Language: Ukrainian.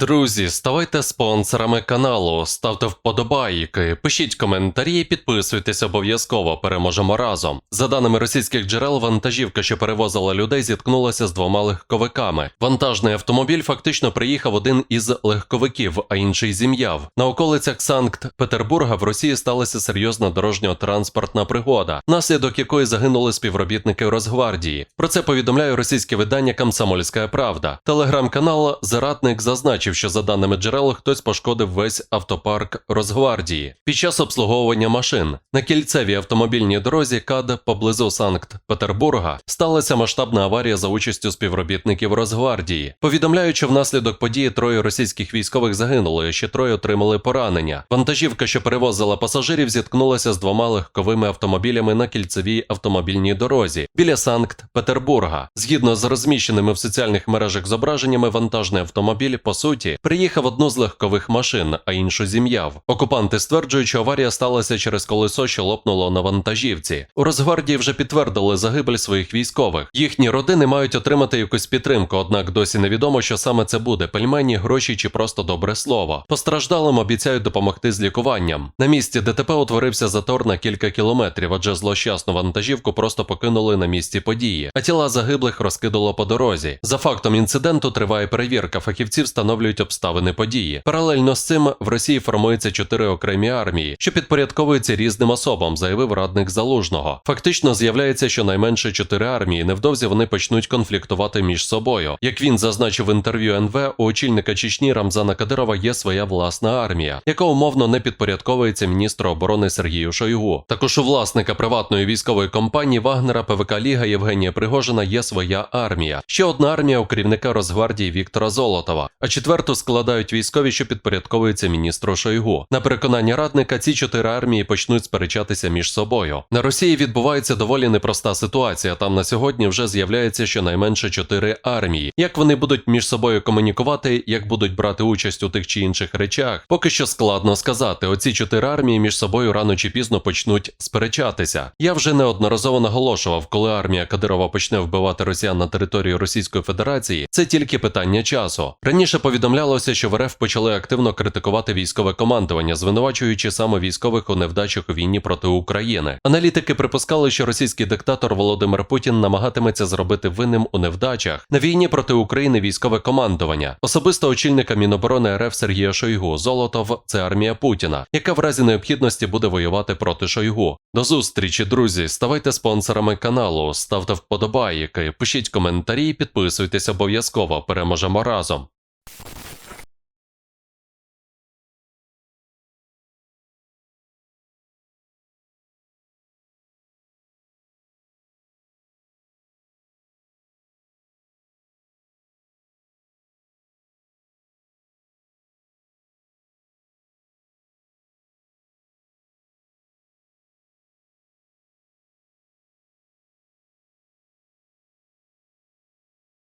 Друзі, ставайте спонсорами каналу, ставте вподобайки, пишіть коментарі, підписуйтесь обов'язково. Переможемо разом. За даними російських джерел, вантажівка, що перевозила людей, зіткнулася з двома легковиками. Вантажний автомобіль фактично приїхав один із легковиків, а інший зім'яв. На околицях Санкт-Петербурга в Росії сталася серйозна дорожньо-транспортна пригода, наслідок якої загинули співробітники Росгвардії. Про це повідомляє російське видання Комсомольська Правда. Телеграм-канал Заратник зазначив, що за даними джерел хтось пошкодив весь автопарк Росгвардії під час обслуговування машин. На кільцевій автомобільній дорозі КАД поблизу Санкт-Петербурга сталася масштабна аварія за участю співробітників Росгвардії. Повідомляють, що внаслідок події троє російських військових загинули, ще троє отримали поранення. Вантажівка, що перевозила пасажирів, зіткнулася з двома легковими автомобілями на кільцевій автомобільній дорозі біля Санкт-Петербурга. Згідно з розміщеними в соціальних мережах зображеннями, вантажний автомобіль по суті приїхав одну з легкових машин, а іншу зім'яв. Окупанти стверджують, що аварія сталася через колесо, що лопнуло на вантажівці. У Росгвардії вже підтвердили загибель своїх військових. Їхні родини мають отримати якусь підтримку, однак досі невідомо, що саме це буде: пельмені, гроші чи просто добре слово. Постраждалим обіцяють допомогти з лікуванням. На місці ДТП утворився затор на кілька кілометрів, адже злощасну вантажівку просто покинули на місці події, а тіла загиблих розкидало по дорозі. За фактом інциденту триває перевірка. Фахівці встановлюють обставини події. Паралельно з цим в Росії формується чотири окремі армії, що підпорядковуються різним особам, заявив радник залужного. Фактично з'являється щонайменше чотири армії. Невдовзі вони почнуть конфліктувати між собою. Як він зазначив в інтерв'ю НВ, у очільника Чечні Рамзана Кадирова є своя власна армія, яка умовно не підпорядковується міністру оборони Сергію Шойгу. Також у власника приватної військової компанії Вагнера ПВК Ліга Євгенія Пригожина є своя армія. Ще одна армія у керівника Росгвардії Віктора Золотова, а четверту складають військові, що підпорядковуються міністру Шойгу. На переконання радника, ці чотири армії почнуть сперечатися між собою. На Росії відбувається доволі непроста ситуація. Там на сьогодні вже з'являється щонайменше чотири армії. Як вони будуть між собою комунікувати, як будуть брати участь у тих чи інших речах, поки що складно сказати. Оці чотири армії між собою рано чи пізно почнуть сперечатися. Я вже неодноразово наголошував, коли армія Кадирова почне вбивати росіян на території Російської Федерації, це тільки питання часу. Раніше повідомлялося, що в РФ почали активно критикувати військове командування, звинувачуючи саме військових у невдачах у війні проти України. Аналітики припускали, що російський диктатор Володимир Путін намагатиметься зробити винним у невдачах на війні проти України військове командування. Особисто очільника Міноборони РФ Сергія Шойгу Золотов це армія Путіна, яка в разі необхідності буде воювати проти Шойгу. До зустрічі, друзі. Ставайте спонсорами каналу, ставте вподобайки, пишіть коментарі, підписуйтесь обов'язково. Переможемо разом.